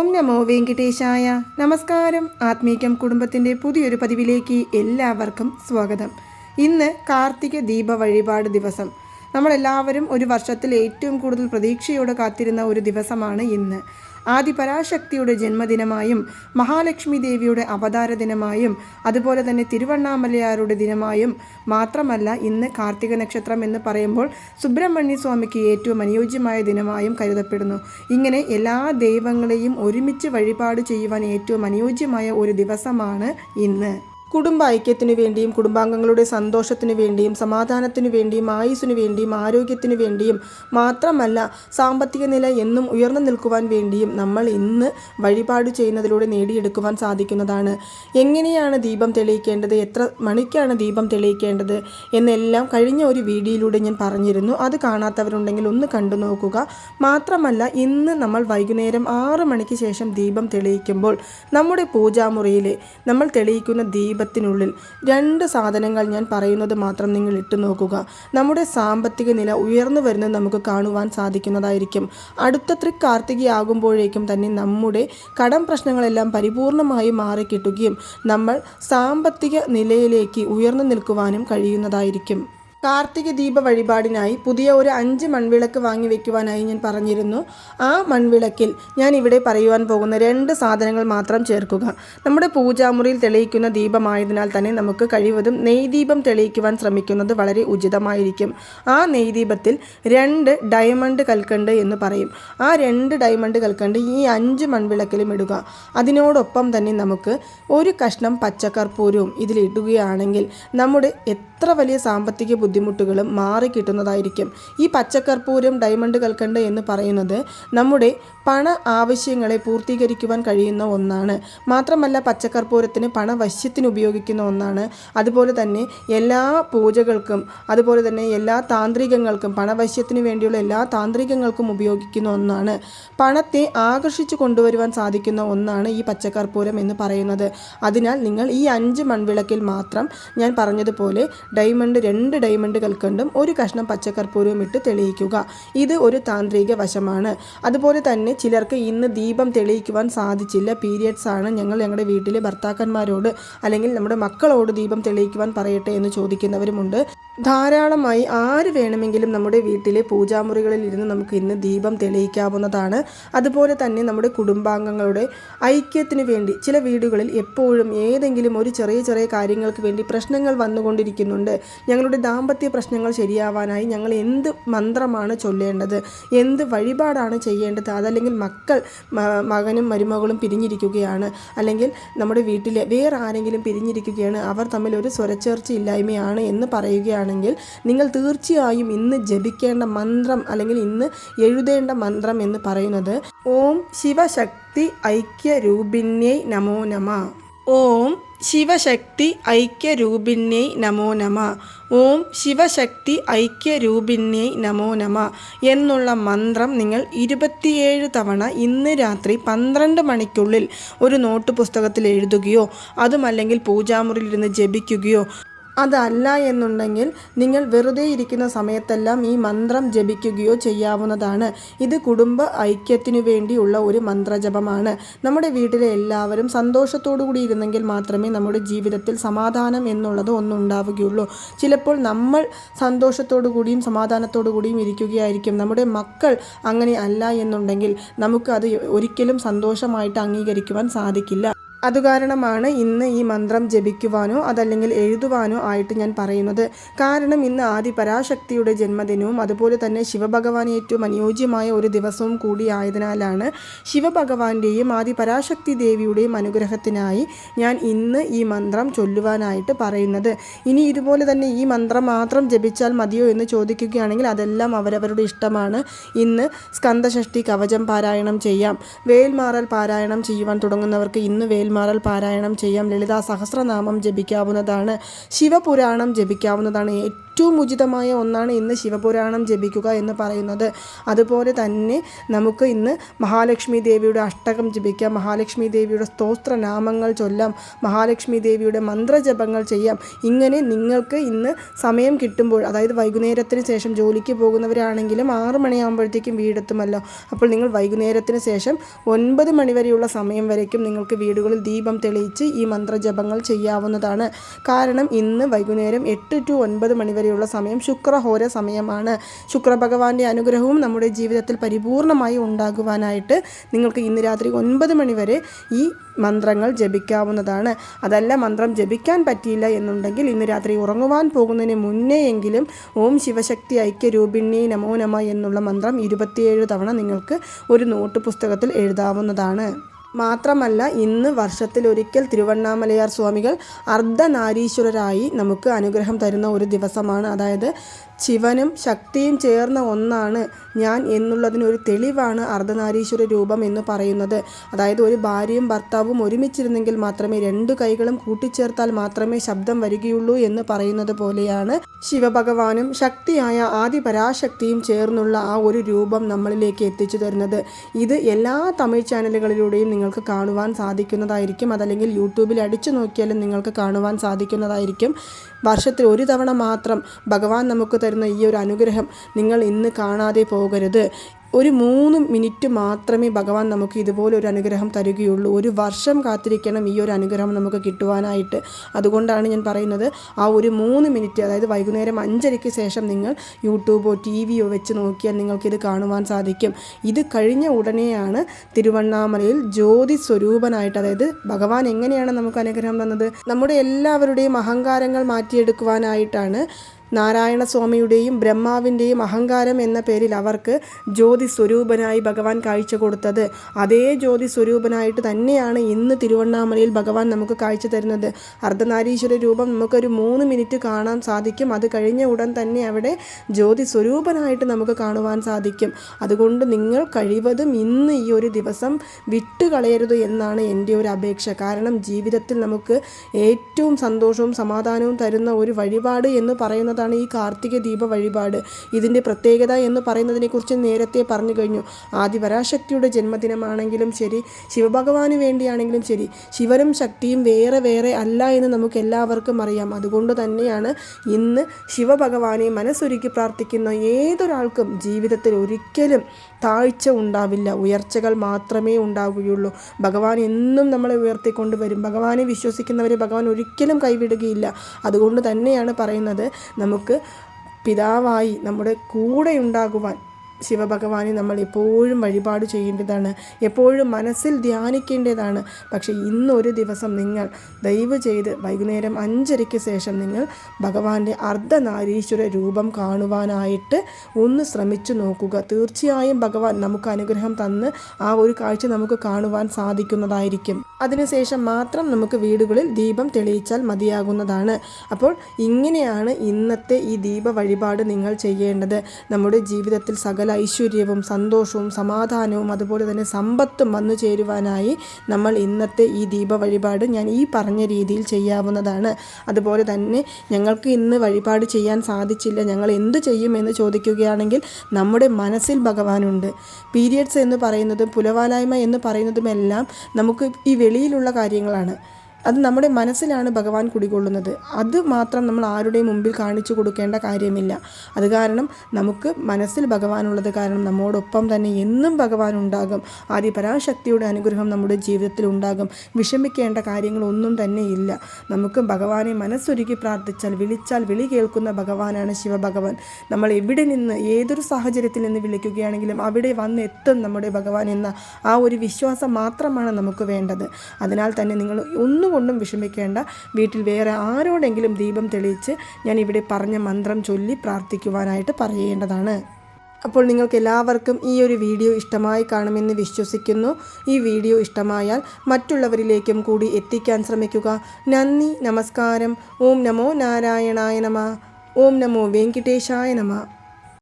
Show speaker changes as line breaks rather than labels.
ഓം നമോ വെങ്കിടേശായ. നമസ്കാരം. ആത്മീകം കുടുംബത്തിന്റെ പുതിയൊരു പതിവിലേക്ക് എല്ലാവർക്കും സ്വാഗതം. ഇന്ന് കാർത്തിക ദീപ വഴിപാട് ദിവസം. നമ്മളെല്ലാവരും ഒരു വർഷത്തിൽ ഏറ്റവും കൂടുതൽ പ്രതീക്ഷയോടെ കാത്തിരുന്ന ഒരു ദിവസമാണ് ഇന്ന്. ആദിപരാശക്തിയുടെ ജന്മദിനമായും മഹാലക്ഷ്മി ദേവിയുടെ അവതാര ദിനമായും അതുപോലെ തന്നെ തിരുവണ്ണാമലയാരുടെ ദിനമായും മാത്രമല്ല ഇന്ന് കാർത്തിക നക്ഷത്രം എന്ന് പറയുമ്പോൾ സുബ്രഹ്മണ്യ സ്വാമിക്ക് ഏറ്റവും അനുയോജ്യമായ ദിനമായും കരുതപ്പെടുന്നു. ഇങ്ങനെ എല്ലാ ദൈവങ്ങളെയും ഒരുമിച്ച് വഴിപാട് ചെയ്യുവാൻ ഏറ്റവും അനുയോജ്യമായ ഒരു ദിവസമാണ് ഇന്ന്. കുടുംബ ഐക്യത്തിനു വേണ്ടിയും കുടുംബാംഗങ്ങളുടെ സന്തോഷത്തിനു വേണ്ടിയും സമാധാനത്തിനു വേണ്ടിയും ആയുസ്സിനു വേണ്ടിയും ആരോഗ്യത്തിനു വേണ്ടിയും മാത്രമല്ല സാമ്പത്തിക നില എന്നും ഉയർന്നു നിൽക്കുവാൻ വേണ്ടിയും നമ്മൾ ഇന്ന് വഴിപാട് ചെയ്യുന്നതിലൂടെ നേടിയെടുക്കുവാൻ സാധിക്കുന്നതാണ്. എങ്ങനെയാണ് ദീപം തെളിയിക്കേണ്ടത്? എത്ര മണിക്കാണ് ദീപം തെളിയിക്കേണ്ടത്? എന്നെല്ലാം കഴിഞ്ഞ ഒരു വീഡിയോയിലൂടെ ഞാൻ പറഞ്ഞിരുന്നു. അത് കാണാത്തവരുണ്ടെങ്കിൽ ഒന്ന് കണ്ടു നോക്കുക. മാത്രമല്ല ഇന്ന് നമ്മൾ വൈകുന്നേരം ആറ് മണിക്ക് ശേഷം ദീപം തെളിയിക്കുമ്പോൾ നമ്മുടെ പൂജാമുറിയിൽ നമ്മൾ തെളിയിക്കുന്ന ദീപ ദീപത്തിനുള്ളിൽ രണ്ട് സാധനങ്ങൾ ഞാൻ പറയുന്നത് മാത്രം നിങ്ങൾ ഇട്ടു നോക്കുക. നമ്മുടെ സാമ്പത്തിക നില ഉയർന്നു വരുന്നത് നമുക്ക് കാണുവാൻ സാധിക്കുന്നതായിരിക്കും. അടുത്ത തൃക്കാർത്തികയാകുമ്പോഴേക്കും തന്നെ നമ്മുടെ കടം പ്രശ്നങ്ങളെല്ലാം പരിപൂർണമായി മാറിക്കിട്ടുകയും നമ്മൾ സാമ്പത്തിക നിലയിലേക്ക് ഉയർന്നു നിൽക്കുവാനും കഴിയുന്നതായിരിക്കും. കാർത്തിക ദീപ വഴിപാടിനായി പുതിയ ഒരു അഞ്ച് മൺവിളക്ക് വാങ്ങി വെക്കുവാനായി ഞാൻ പറഞ്ഞിരുന്നു. ആ മൺവിളക്കിൽ ഞാൻ ഇവിടെ പറയുവാൻ പോകുന്ന രണ്ട് സാധനങ്ങൾ മാത്രം ചേർക്കുക. നമ്മുടെ പൂജാമുറിയിൽ തെളിയിക്കുന്ന ദീപമായതിനാൽ തന്നെ നമുക്ക് കഴിവതും നെയ്ദീപം തെളിയിക്കുവാൻ ശ്രമിക്കുന്നത് വളരെ ഉചിതമായിരിക്കും. ആ നെയ്ദീപത്തിൽ രണ്ട് ഡയമണ്ട് കൽക്കണ്ട് എന്ന് പറയും. ആ രണ്ട് ഡയമണ്ട് കൽക്കണ്ട് ഈ അഞ്ച് മൺവിളക്കിലും ഇടുക. അതിനോടൊപ്പം തന്നെ നമുക്ക് ഒരു കഷ്ണം പച്ചക്കർപ്പൂരവും ഇതിലിടുകയാണെങ്കിൽ നമ്മുടെ എത്ര വലിയ സാമ്പത്തിക ബുദ്ധിമുട്ടുകളും മാറി കിട്ടുന്നതായിരിക്കും. ഈ പച്ചക്കർപ്പൂരം ഡയമണ്ട് കൽക്കണ്ട് എന്ന് പറയുന്നത് നമ്മുടെ പണ ആവശ്യങ്ങളെ പൂർത്തീകരിക്കുവാൻ കഴിയുന്ന ഒന്നാണ്. മാത്രമല്ല പച്ചക്കർപ്പൂരത്തിന് പണവശ്യത്തിന് ഉപയോഗിക്കുന്ന ഒന്നാണ്. അതുപോലെ തന്നെ എല്ലാ പൂജകൾക്കും അതുപോലെ തന്നെ എല്ലാ താന്ത്രികങ്ങൾക്കും പണവശ്യത്തിന് വേണ്ടിയുള്ള എല്ലാ താന്ത്രികങ്ങൾക്കും ഉപയോഗിക്കുന്ന ഒന്നാണ്. പണത്തെ ആകർഷിച്ചു കൊണ്ടുവരുവാൻ സാധിക്കുന്ന ഒന്നാണ് ഈ പച്ചക്കർപ്പൂരം എന്ന് പറയുന്നത്. അതിനാൽ നിങ്ങൾ ഈ അഞ്ച് മൺവിളക്കിൽ മാത്രം ഞാൻ പറഞ്ഞതുപോലെ ഡയമണ്ട് രണ്ട് ഡയമണ്ട് കൽക്കണ്ടും ഒരു കഷ്ണം പച്ചക്കർപ്പൂരവും ഇട്ട് തെളിയിക്കുക. ഇത് ഒരു താന്ത്രിക വശമാണ്. അതുപോലെ തന്നെ ചിലർക്ക് ഇന്ന് ദീപം തെളിയിക്കുവാൻ സാധിച്ചില്ല. പീരിയഡ്സ് ആണ്. ഞങ്ങൾ ഞങ്ങളുടെ വീട്ടിലെ ഭർത്താക്കന്മാരോട് അല്ലെങ്കിൽ നമ്മുടെ മക്കളോട് ദീപം തെളിയിക്കുവാൻ പറയട്ടെ എന്ന് ചോദിക്കുന്നവരുമുണ്ട്. ധാരാളമായി ആര് വേണമെങ്കിലും നമ്മുടെ വീട്ടിലെ പൂജാമുറികളിൽ ഇരുന്ന് നമുക്ക് ഇന്ന് ദീപം തെളിയിക്കാവുന്നതാണ്. അതുപോലെ തന്നെ നമ്മുടെ കുടുംബാംഗങ്ങളുടെ ഐക്യത്തിന് വേണ്ടി ചില വീടുകളിൽ എപ്പോഴും ഏതെങ്കിലും ഒരു ചെറിയ ചെറിയ കാര്യങ്ങൾക്ക് വേണ്ടി പ്രശ്നങ്ങൾ വന്നുകൊണ്ടിരിക്കുന്നുണ്ട്. ഞങ്ങളുടെ ദാമ്പത്യ പ്രശ്നങ്ങൾ ശരിയാവാനായി ഞങ്ങൾ എന്ത് മന്ത്രമാണ് ചൊല്ലേണ്ടത്? എന്ത് വഴിപാടാണ് ചെയ്യേണ്ടത്? അതല്ലെങ്കിൽ മക്കൾ മകനും മരുമകളും പിരിഞ്ഞിരിക്കുകയാണ്. അല്ലെങ്കിൽ നമ്മുടെ വീട്ടിലെ വേറെ ആരെങ്കിലും പിരിഞ്ഞിരിക്കുകയാണ്. അവർ തമ്മിൽ ഒരു സ്വരച്ചേർച്ച ഇല്ലായ്മയാണ് എന്ന് പറയുകയാണെങ്കിൽ നിങ്ങൾ തീർച്ചയായും ഇന്ന് ജപിക്കേണ്ട മന്ത്രം അല്ലെങ്കിൽ ഇന്ന് എഴുതേണ്ട മന്ത്രം എന്ന് പറയുന്നത് ഓം ശിവശക്തി ഐക്യ രൂപിന്യൈ നമോ നമ. ഓം ശിവശക്തി ഐക്യരൂപിണ്യൈ നമോ നമ. ഓം ശിവശക്തി ഐക്യരൂപിണ്യൈ നമോ നമ എന്നുള്ള മന്ത്രം നിങ്ങൾ ഇരുപത്തിയേഴ് തവണ ഇന്ന് രാത്രി പന്ത്രണ്ട് മണിക്കുള്ളിൽ ഒരു നോട്ട് പുസ്തകത്തിൽ എഴുതുകയോ അതുമല്ലെങ്കിൽ പൂജാമുറിയിലിരുന്ന് ജപിക്കുകയോ അതല്ല എന്നുണ്ടെങ്കിൽ നിങ്ങൾ വെറുതെ ഇരിക്കുന്ന സമയത്തെല്ലാം ഈ മന്ത്രം ജപിക്കുകയോ ചെയ്യാവുന്നതാണ്. ഇത് കുടുംബ ഐക്യത്തിനു വേണ്ടിയുള്ള ഒരു മന്ത്രജപമാണ്. നമ്മുടെ വീട്ടിലെ എല്ലാവരും സന്തോഷത്തോടു കൂടി ഇരുന്നെങ്കിൽ മാത്രമേ നമ്മുടെ ജീവിതത്തിൽ സമാധാനം എന്നുള്ളത് ഒന്നുണ്ടാവുകയുള്ളൂ. ചിലപ്പോൾ നമ്മൾ സന്തോഷത്തോടു കൂടിയും സമാധാനത്തോടു കൂടിയും ഇരിക്കുകയായിരിക്കും. നമ്മുടെ മക്കൾ അങ്ങനെ അല്ല എന്നുണ്ടെങ്കിൽ അത് ഒരിക്കലും സന്തോഷമായിട്ട് അംഗീകരിക്കുവാൻ സാധിക്കില്ല. അതുകാരണമാണ് ഇന്ന് ഈ മന്ത്രം ജപിക്കുവാനോ അതല്ലെങ്കിൽ എഴുതുവാനോ ആയിട്ട് ഞാൻ പറയുന്നത്. കാരണം ഇന്ന് ആദി പരാശക്തിയുടെ ജന്മദിനവും അതുപോലെ തന്നെ ശിവഭഗവാൻ ഏറ്റവും അനുയോജ്യമായ ഒരു ദിവസവും കൂടി ആയതിനാലാണ് ശിവഭഗവാന്റെയും ആദി പരാശക്തി ദേവിയുടെയും അനുഗ്രഹത്തിനായി ഞാൻ ഇന്ന് ഈ മന്ത്രം ചൊല്ലുവാനായിട്ട് പറയുന്നത്. ഇനി ഇതുപോലെ തന്നെ ഈ മന്ത്രം മാത്രം ജപിച്ചാൽ മതിയോ എന്ന് ചോദിക്കുകയാണെങ്കിൽ അതെല്ലാം അവരവരുടെ ഇഷ്ടമാണ്. ഇന്ന് സ്കന്ദഷഷ്ടി കവചം പാരായണം ചെയ്യാം. വേൽമാറൽ പാരായണം ചെയ്യുവാൻ തുടങ്ങുന്നവർക്ക് ഇന്ന് വേൽ മേൽമാറൽ പാരായണം ചെയ്യാം. ലളിതാ സഹസ്രനാമം ജപിക്കാവുന്നതാണ്. ശിവപുരാണം ജപിക്കാവുന്നതാണ്. ഏറ്റവും ഉചിതമായ ഒന്നാണ് ഇന്ന് ശിവപുരാണം ജപിക്കുക എന്ന് പറയുന്നത്. അതുപോലെ തന്നെ നമുക്ക് ഇന്ന് മഹാലക്ഷ്മി ദേവിയുടെ അഷ്ടകം ജപിക്കാം. മഹാലക്ഷ്മി ദേവിയുടെ സ്തോത്രനാമങ്ങൾ ചൊല്ലാം. മഹാലക്ഷ്മി ദേവിയുടെ മന്ത്രജപങ്ങൾ ചെയ്യാം. ഇങ്ങനെ നിങ്ങൾക്ക് ഇന്ന് സമയം കിട്ടുമ്പോൾ അതായത് വൈകുന്നേരത്തിന് ശേഷം ജോലിക്ക് പോകുന്നവരാണെങ്കിലും ആറ് മണിയാകുമ്പോഴത്തേക്കും വീടെത്തുമല്ലോ. അപ്പോൾ നിങ്ങൾ വൈകുന്നേരത്തിന് ശേഷം ഒൻപത് മണിവരെയുള്ള സമയം വരയ്ക്കും. നിങ്ങൾക്ക് വീടുകളിൽ ദീപം തെളിയിച്ച് ഈ മന്ത്രജപങ്ങൾ ചെയ്യാവുന്നതാണ്. കാരണം ഇന്ന് വൈകുന്നേരം എട്ട് ടു ഒൻപത് മണിവരെയുള്ള സമയം ശുക്രഹോര സമയമാണ്. ശുക്രഭഗവാന്റെ അനുഗ്രഹവും നമ്മുടെ ജീവിതത്തിൽ പരിപൂർണമായി ഉണ്ടാകുവാനായിട്ട് നിങ്ങൾക്ക് ഇന്ന് രാത്രി ഒൻപത് മണിവരെ ഈ മന്ത്രങ്ങൾ ജപിക്കാവുന്നതാണ്. അതല്ല മന്ത്രം ജപിക്കാൻ പറ്റിയില്ല എന്നുണ്ടെങ്കിൽ ഇന്ന് രാത്രി ഉറങ്ങുവാൻ പോകുന്നതിന് മുന്നേയെങ്കിലും ഓം ശിവശക്തി ഐക്യരൂപിണി നമോ നമ എന്നുള്ള മന്ത്രം ഇരുപത്തിയേഴ് തവണ നിങ്ങൾക്ക് ഒരു നോട്ട് പുസ്തകത്തിൽ എഴുതാവുന്നതാണ്. മാത്രമല്ല ഇന്ന് വർഷത്തിലൊരിക്കൽ തിരുവണ്ണാമലയാർ സ്വാമികൾ അർദ്ധനാരീശ്വരരായി നമുക്ക് അനുഗ്രഹം തരുന്ന ഒരു ദിവസമാണ്. അതായത് ശിവനും ശക്തിയും ചേർന്ന ഒന്നാണ് ഞാൻ എന്നുള്ളതിനൊരു തെളിവാണ് അർദ്ധനാരീശ്വര രൂപം എന്ന് പറയുന്നത്. അതായത് ഒരു ഭാര്യയും ഭർത്താവും ഒരുമിച്ചിരുന്നെങ്കിൽ മാത്രമേ രണ്ടു കൈകളും കൂട്ടിച്ചേർത്താൽ മാത്രമേ ശബ്ദം വരികയുള്ളൂ എന്ന് പറയുന്നത് പോലെയാണ് ശിവഭഗവാനും ശക്തിയായ ആദി പരാശക്തിയും ചേർന്നുള്ള ആ ഒരു രൂപം നമ്മളിലേക്ക് എത്തിച്ചു തരുന്നത്. ഇത് എല്ലാ തമിഴ് ചാനലുകളിലൂടെയും നിങ്ങൾക്ക് കാണുവാൻ സാധിക്കുന്നതായിരിക്കും. അതല്ലെങ്കിൽ യൂട്യൂബിൽ അടിച്ചു നോക്കിയാലും നിങ്ങൾക്ക് കാണുവാൻ സാധിക്കുന്നതായിരിക്കും. വർഷത്തിൽ ഒരു തവണ മാത്രം ഭഗവാൻ നമുക്ക് തരുന്ന ഈ ഒരു അനുഗ്രഹം നിങ്ങൾ ഇന്ന് കാണാതെ പോകരുത്. ഒരു മൂന്ന് മിനിറ്റ് മാത്രമേ ഭഗവാൻ നമുക്ക് ഇതുപോലെ ഒരു അനുഗ്രഹം തരികയുള്ളൂ. ഒരു വർഷം കാത്തിരിക്കണം ഈ ഒരു അനുഗ്രഹം നമുക്ക് കിട്ടുവാനായിട്ട്. അതുകൊണ്ടാണ് ഞാൻ പറയുന്നത് ആ ഒരു മൂന്ന് മിനിറ്റ് അതായത് വൈകുന്നേരം അഞ്ചരയ്ക്ക് ശേഷം നിങ്ങൾ യൂട്യൂബോ ടി വിയോ വെച്ച് നോക്കിയാൽ നിങ്ങൾക്കിത് കാണുവാൻ സാധിക്കും. ഇത് കഴിഞ്ഞ ഉടനെയാണ് തിരുവണ്ണാമലയിൽ ജ്യോതി സ്വരൂപനായിട്ട് അതായത് ഭഗവാൻ എങ്ങനെയാണ് നമുക്ക് അനുഗ്രഹം തന്നത്? നമ്മുടെ എല്ലാവരുടെയും അഹങ്കാരങ്ങൾ മാറ്റിയെടുക്കുവാനായിട്ടാണ് നാരായണസ്വാമിയുടെയും ബ്രഹ്മാവിന്റെയും അഹങ്കാരം എന്ന പേരിൽ അവർക്ക് ജ്യോതി സ്വരൂപനായി ഭഗവാൻ കാഴ്ച കൊടുത്തത്. അതേ ജ്യോതി സ്വരൂപനായിട്ട് തന്നെയാണ് ഇന്ന് തിരുവണ്ണാമലയിൽ ഭഗവാൻ നമുക്ക് കാഴ്ച തരുന്നത്. അർദ്ധനാരീശ്വര രൂപം നമുക്കൊരു മൂന്ന് മിനിറ്റ് കാണാൻ സാധിക്കും. അത് കഴിഞ്ഞ ഉടൻ തന്നെ അവിടെ ജ്യോതി സ്വരൂപനായിട്ട് നമുക്ക് കാണുവാൻ സാധിക്കും. അതുകൊണ്ട് നിങ്ങൾ കഴിവതും ഇന്ന് ഈ ഒരു ദിവസം വിട്ടുകളയരുത് എന്നാണ് എന്റെ ഒരു അപേക്ഷ. കാരണം ജീവിതത്തിൽ നമുക്ക് ഏറ്റവും സന്തോഷവും സമാധാനവും തരുന്ന ഒരു വഴിപാട് എന്ന് പറയുന്നത് എന്നുള്ളതാണ് ഈ കാർത്തിക ദീപ വഴിപാട്. ഇതിന്റെ പ്രത്യേകത എന്ന് പറയുന്നതിനെക്കുറിച്ച് നേരത്തെ പറഞ്ഞു കഴിഞ്ഞു. ആദിപരാശക്തിയുടെ ജന്മദിനമാണെങ്കിലും ശരി ശിവഭഗവാന് വേണ്ടിയാണെങ്കിലും ശരി ശിവനും ശക്തിയും വേറെ വേറെ അല്ല എന്ന് നമുക്ക് എല്ലാവർക്കും അറിയാം. അതുകൊണ്ട് തന്നെയാണ് ഇന്ന് ശിവഭഗവാനെ മനസ്സൊരുക്കി പ്രാർത്ഥിക്കുന്ന ഏതൊരാൾക്കും ജീവിതത്തിൽ ഒരിക്കലും താഴ്ച ഉണ്ടാവില്ല. ഉയർച്ചകൾ മാത്രമേ ഉണ്ടാവുകയുള്ളൂ. ഭഗവാൻ എന്നും നമ്മളെ ഉയർത്തിക്കൊണ്ടുവരും ഭഗവാനെ വിശ്വസിക്കുന്നവരെ ഭഗവാൻ ഒരിക്കലും കൈവിടുകയില്ല. അതുകൊണ്ട് തന്നെയാണ് പറയുന്നത് നമുക്ക് പിതാവായി നമ്മുടെ കൂടെ ഉണ്ടാകുവാൻ ശിവഭഗവാനെ നമ്മൾ എപ്പോഴും വഴിപാട് ചെയ്യേണ്ടതാണ്. എപ്പോഴും മനസ്സിൽ ധ്യാനിക്കേണ്ടതാണ്. പക്ഷേ ഇന്നൊരു ദിവസം നിങ്ങൾ ദയവ് ചെയ്ത് വൈകുന്നേരം അഞ്ചരയ്ക്ക് ശേഷം നിങ്ങൾ ഭഗവാന്റെ അർദ്ധനാരീശ്വര രൂപം കാണുവാനായിട്ട് ഒന്ന് ശ്രമിച്ചു നോക്കുക. തീർച്ചയായും ഭഗവാൻ നമുക്ക് അനുഗ്രഹം തന്ന് ആ ഒരു കാഴ്ച നമുക്ക് കാണുവാൻ സാധിക്കുന്നതായിരിക്കും. അതിനുശേഷം മാത്രം നമുക്ക് വീടുകളിൽ ദീപം തെളിയിച്ചാൽ മതിയാകുന്നതാണ്. അപ്പോൾ ഇങ്ങനെയാണ് ഇന്നത്തെ ഈ ദീപ വഴിപാട് നിങ്ങൾ ചെയ്യേണ്ടത്. നമ്മുടെ ജീവിതത്തിൽ സകല ഐശ്വര്യവും സന്തോഷവും സമാധാനവും അതുപോലെ തന്നെ സമ്പത്തും വന്നു ചേരുവാനായി നമ്മൾ ഇന്നത്തെ ഈ ദീപ വഴിപാട് ഞാൻ ഈ പറഞ്ഞ രീതിയിൽ ചെയ്യാവുന്നതാണ്. അതുപോലെ തന്നെ ഞങ്ങൾക്ക് ഇന്ന് വഴിപാട് ചെയ്യാൻ സാധിച്ചില്ല. ഞങ്ങൾ എന്ത് ചെയ്യുമെന്ന് ചോദിക്കുകയാണെങ്കിൽ നമ്മുടെ മനസ്സിൽ ഭഗവാനുണ്ട്. പീരിയഡ്സ് എന്ന് പറയുന്നതും പുലവാലായ്മ എന്ന് പറയുന്നതുമെല്ലാം നമുക്ക് ഈ വെളിയിലുള്ള കാര്യങ്ങളാണ്. അത് നമ്മുടെ മനസ്സിലാണ് ഭഗവാൻ കുടികൊള്ളുന്നത്. അത് മാത്രം നമ്മൾ ആരുടെയും മുമ്പിൽ കാണിച്ചു കൊടുക്കേണ്ട കാര്യമില്ല. അത് കാരണം നമുക്ക് മനസ്സിൽ ഭഗവാനുള്ളത് കാരണം നമ്മോടൊപ്പം തന്നെ എന്നും ഭഗവാൻ ഉണ്ടാകും. ആദ്യ പരാശക്തിയുടെ അനുഗ്രഹം നമ്മുടെ ജീവിതത്തിൽ ഉണ്ടാകും. വിഷമിക്കേണ്ട കാര്യങ്ങളൊന്നും തന്നെ ഇല്ല. നമുക്ക് ഭഗവാനെ മനസ്സൊരുക്കി പ്രാർത്ഥിച്ചാൽ വിളിച്ചാൽ വിളി കേൾക്കുന്ന ഭഗവാനാണ് ശിവഭഗവാൻ. നമ്മൾ എവിടെ നിന്ന് ഏതൊരു സാഹചര്യത്തിൽ നിന്ന് വിളിക്കുകയാണെങ്കിലും അവിടെ വന്ന് എത്തും നമ്മുടെ ഭഗവാൻ എന്ന ആ ഒരു വിശ്വാസം മാത്രമാണ് നമുക്ക് വേണ്ടത്. അതിനാൽ തന്നെ നിങ്ങൾ ഒന്നും ഒന്നുകൊണ്ടും വിഷമിക്കേണ്ട. വീട്ടിൽ വേറെ ആരോടെങ്കിലും ദീപം തെളിയിച്ച് ഞാൻ ഇവിടെ പറഞ്ഞ മന്ത്രം ചൊല്ലി പ്രാർത്ഥിക്കുവാനായിട്ട് പറയേണ്ടതാണ്. അപ്പോൾ നിങ്ങൾക്ക് എല്ലാവർക്കും ഈ ഒരു വീഡിയോ ഇഷ്ടമായി കാണുമെന്ന് വിശ്വസിക്കുന്നു. ഈ വീഡിയോ ഇഷ്ടമായാൽ മറ്റുള്ളവരിലേക്കും കൂടി എത്തിക്കാൻ ശ്രമിക്കുക. നന്ദി നമസ്കാരം. ഓം നമോ നാരായണായ നമ. ഓം നമോ വെങ്കിട്ടേശായ നമ.